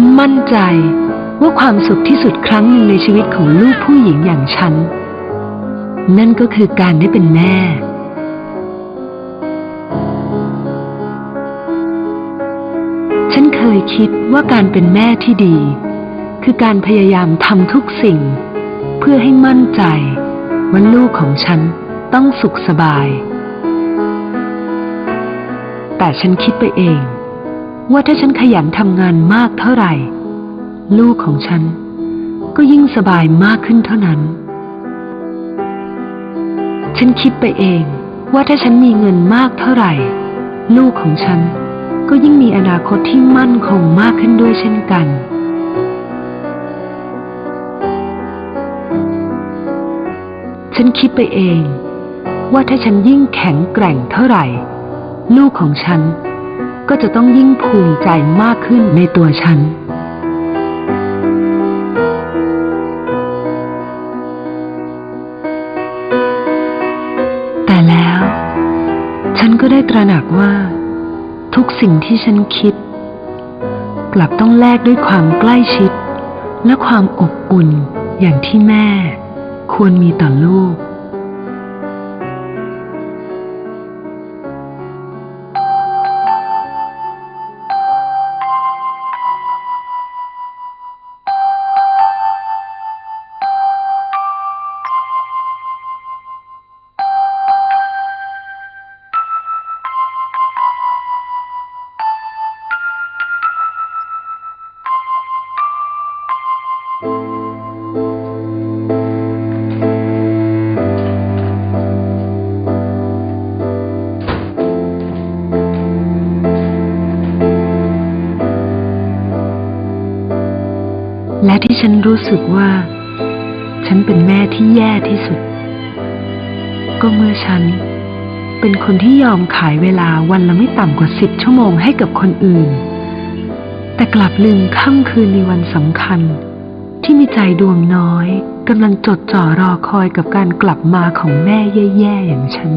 ฉันมั่นใจว่าความสุขที่สุดครั้งหนึ่งในชีวิตของลูกผู้หญิงอย่างฉัน นั่นก็คือการได้เป็นแม่ ฉันเคยคิดว่าการเป็นแม่ที่ดี คือการพยายามทำทุกสิ่ง เพื่อให้มั่นใจว่าลูกของฉันต้องสุขสบาย แต่ฉันคิดไปเอง ว่าถ้าฉันขยันทำงานมากเท่าไหร่ ลูกของฉัน ก็ยิ่งสบายมากขึ้นเท่านั้น ฉันคิดไปเองว่าถ้าฉันมีเงินมากเท่าไหร่ ลูกของฉันก็ยิ่งมีอนาคตที่มั่นคงมากขึ้นด้วยเช่นกัน ฉันคิดไปเองว่าถ้าฉันยิ่งแข็งแกร่งเท่าไหร่ ลูกของฉัน ก็จะต้องยิ่งภูมิใจมากขึ้นในตัวฉัน แต่แล้ว ฉันก็ได้ตระหนักว่า ทุกสิ่งที่ฉันคิด กลับต้องแลกด้วยความใกล้ชิด และความอบอุ่นอย่างที่แม่ ควรมีต่อลูก และที่ฉันรู้สึกว่า ฉันเป็นแม่ที่แย่ที่สุด ก็เมื่อฉัน เป็นคนที่ยอมขายเวลาวันละไม่ต่ำกว่าสิบชั่วโมงให้กับคนอื่น แต่กลับลืมค่ำคืนในวันสำคัญ ที่มีใจดวงน้อยกำลังจดจ่อรอคอยกับการกลับมาของแม่แย่ๆอย่างฉัน